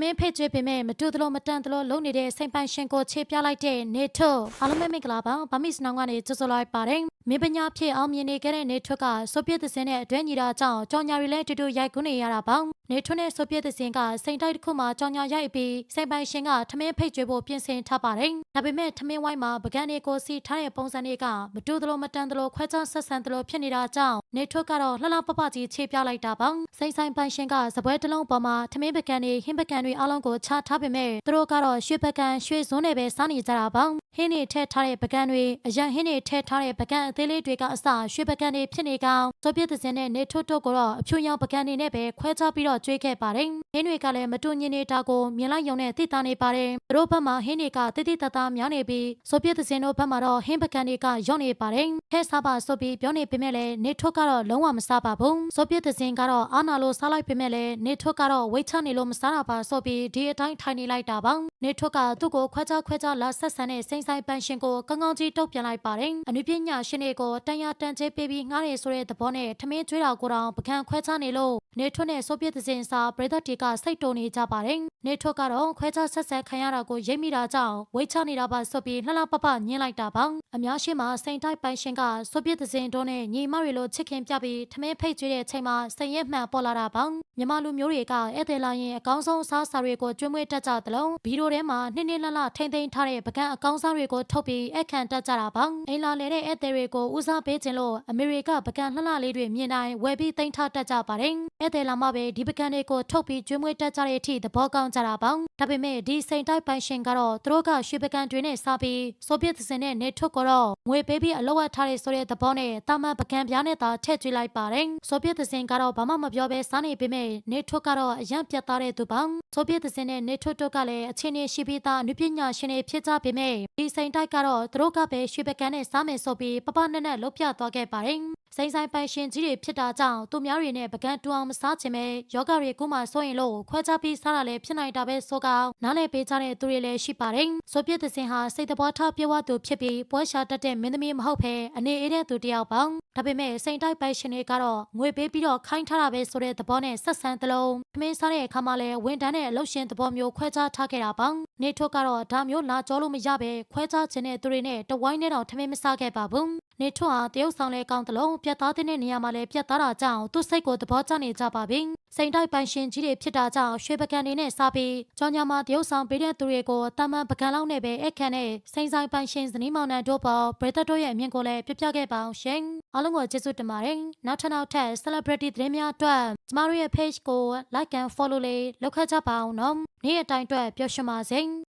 မင်းဖိတ်ကျွေးပေမဲ့မတူသလိုမတန်သလိုလုံနေတဲ့စိန်ပိုင်ရှင်ကိုခြေပြလိုက်တဲ့နေထွတ်အားလုံးပဲမင်္ဂလာပါဗမစ်နောင်ကနေကြိုဆိုလိုက်ပါတယ်မင်းပညာဖြစ်အောင်မြင်နေခဲ့တဲ့နေထွတ်ကဆိုဗီယက်သစင်းနဲ့အတွဲညီတာကြောင့်ကြောင်ညာတွေလည်းတူတူရိုက်ကူးနေရတာပါနေထွတ်နဲ့ဆိုဗီယက်သစင်းကစိန်တိုက်တစ်ခုမှာကြောင်ညာရိုက်ပြီးစိန်ပိုင်ရှင်ကထမင်းဖိတ်ကျွေးဖို့ပြင်ဆင်ထားပါတယ်ဒါပေမဲ့ထမင်းဝိုင်းမှာပကံတွေကိုစီထားတဲ့ပုံစံတွေကမတူသလိုမတန်သလိုခွဲခြားဆက်ဆံသလိုဖြစ်နေတာကြောင့်နေထွတ်ကတော့လှလှပပကြီးခြေပြလိုက်တာပါစိန်ဆိုင်ပိုင်ရှင်ကစပွဲတစ်လုံးပေါ်မှာထမင်းပကံတွေဟင်းပကံတွေအလုံးကိုချထားပေမဲ့သူတို့ကတော့ရွှေပကံရွှေစွန်းနဲ့ပဲစားနေကြတာပါဟင်းတွေထည့်ထားတဲ့ပကံတွေအရန်ဟင်းတွေထည့်ထားတဲ့ပကံအသေးလေးတွေကအစရွှေပကံတွေဖြစ်နေကောင်ဆိုပြစ်သစင်းနဲ့နေထွတ်တို့ကတော့အဖြူရောင်ပကံတွေနဲ့ပဲခွဲခြားပြီးတော့ကျွေးခဲ့ပါတယ်ဟင်းတွေကလည်းမတူညီနေတာကိုမြင်လိုက်ရုံနဲ့သိတာနေပါတယ်သူတို့ဘက်မှာဟင်းတွေကတိတိတတ်သားများနေပြီးဆိုပြစ်သစင်းတို့ဘက်မှာတော့ဟင်းပကံတွေကရော့နေပါတယ်ထဲစားပါဆိုပြီးပြောနေပေမဲ့လည်းနေထွတ်ကတော့လုံးဝမစားပါဘူးဆိုပြစ်သစင်းကတော့အာနာလိုစားလိုက်ပေမဲ့လည်းနေထွတ်ကတော့ဝိတ်ချနေလို့မစားတာပါဆိုပြီးဒီအတိုင်းထိုင်နေလိုက်တာပါ နေထွတ်ကသူ့ကိုခွဲခြားခွဲခြားလာဆက်ဆံတဲ့စိမ့်ဆိုင်ပန်ရှင်ကိုကောင်းကောင်းကြီးတုတ်ပြန်လိုက်ပါတယ်အနုပညာရှင်တွေကိုတန်ရတန်ချေပေးပြီးငားနေဆိုတဲ့သဘောနဲ့ထမင်းကျွေးတာကိုတောင်ပကံခွဲခြားနေလို့နေထွတ်နဲ့ဆိုပြစ်သစင်းစာပရိသတ်တွေကစိတ်တုန်နေကြပါတယ်နေထွတ်ကတော့ခွဲခြားဆက်ဆံခံရတာကိုရိပ်မိတာကြောင့်ဝိတ်ချနေတာပါဆိုပြီးလှလှပပညင်းလိုက်တာပါအများရှိမှစိန်တိုက်ပိုင်ရှင်ကဆိုပြစ်သစင်းတို့နဲ့ညီမတွေလိုချစ်ခင်ပြပြီးထမင်းဖိတ်ကျွေးတဲ့ချိန်မှာစိန်ရက်မှန်ပေါ်လာတာပါမြမလူမျိုးတွေကဧည့်သည်လာရင်အကောင်းဆုံးအစားအစာတွေကိုကျွေးမွေးတတ်ကြသလိုဗီဒီယိုထဲမှာနှစ်နှစ်လလထိမ့်သိမ်းထားတဲ့ပကံအကောင်းစားတွေကိုထုတ်ပြီးအခန့်တက်ကြတာပါအိမ်လာလေတဲ့ဧည့်သည်တွေကိုဦးစားပေးခြင်းလို့အမေရိကပကံလှလှလေးတွေမြင်တိုင်းဝယ်ပြီးသိမ်းထားတတ်ကြပါတယ်ဧည့်သည်လာမှပဲဒီပကံတွေကိုထုတ်ပြီးကျွေးမွေးတတ်ကြတဲ့အထိသဘောကောင်းကြတာပါဒါပေမဲ့ဒီစိန်တိုက်ပိုင်ရှင်ကတော့သူတို့ကရွှေပကံတွေနဲ့စားပြီးဆိုဗီယက်သစင်နဲ့နေထုတ်ကတော့ငွေပေးပြီးအလောက်အထားတဲ့ဆိုတဲ့သဘောနဲ့တာမန်ပကံပြားနဲ့သာထည့်ကျွေးလိုက်ပါတယ်ဆိုဗီယက်သစင်ကတော့ဘာမှမပြောဘဲစားနေပေမဲ့နေထုတ်ကတော့အယံပြတ်သားတဲ့သူပါဆိုဗီယက်သစင်နဲ့နေထုတ်တို့ကလည်းအချင်းချင်းရှိပြီးသားအနုပညာရှင်တွေဖြစ်ကြပေမဲ့ဒီစိန်တိုက်ကတော့သူတို့ကပဲရွှေပကံနဲ့စားမယ်ဆိုပြီးပပနက်နက်လှုပ်ပြသွားခဲ့ပါတယ် စိန်ဆိုင်ပိုင်ရှင်ကြီးတွေဖြစ်တာကြောင့်သူများတွေနဲ့ပကံတူအောင်မစားချင်ပဲယောဂတွေကူးမှဆိုရင်လို့ခွဲခြားပြီးစားတာလည်းဖြစ်နိုင်တာပဲဆိုကောင်နားလည်ပေးကြတဲ့သူတွေလည်းရှိပါတယ်။ဆိုပြစ်သစင်ဟာစိတ်တဘောထားပြေဝသူဖြစ်ပြီးပွဲရှာတတ်တဲ့မင်းသမီးမဟုတ်ဘဲအနေအေးတဲ့သူတစ်ယောက်ပါ။ဒါပေမဲ့စိန်တိုက်ပိုင်ရှင်တွေကတော့ငွေပေးပြီးတော့ခိုင်းထားတာပဲဆိုတဲ့သဘောနဲ့ဆက်ဆံသလုံးခမင်းစားတဲ့အခါမှာလည်းဝန်တန်းနဲ့အလုပ်ရှင်သဘောမျိုးခွဲခြားထားခဲ့တာပါ။နေထုတ်ကတော့ဒါမျိုးလာကြောလို့မရပဲခွဲခြားခြင်းတဲ့သူတွေနဲ့တဝိုင်းနဲ့တော့ထမင်းမစားခဲ့ပါဘူး။ နေထွန်းဟာတရုတ်ဆောင်လဲကောင်းတလုံးပြတ်သားတဲ့နေရာမှာလည်းပြတ်သားတာကြောင့်သူ့စိတ်ကိုသဘောကျနေကြပါပြီ။စိန်တိုက်ပိုင်ရှင်ကြီးတွေဖြစ်တာကြောင့်ရွှေပကံတွေနဲ့စားပြီးကြောင်ညာမှာတရုတ်ဆောင်ပေးတဲ့သူတွေကိုတာမန်ပကံလောက်နဲ့ပဲအခန့်နဲ့စိန်ဆိုင်ပိုင်ရှင်ဇနီးမောင်နှံတို့ပေါ်ဘရသက်တို့ရဲ့အမြင်ကိုလည်းပြပြခဲ့ပါအောင်ရှင်။အားလုံးကိုကျေးဇူးတင်ပါတယ်။နောက်ထပ်နောက်ထပ် celebrity သတင်းများအတွက်ကျမတို့ရဲ့ page ကို like and follow လေးလုပ်ခဲ့ကြပါအောင်နော်။နေ့အတိုင်းအတွက်ပျော်ရွှင်ပါစေ။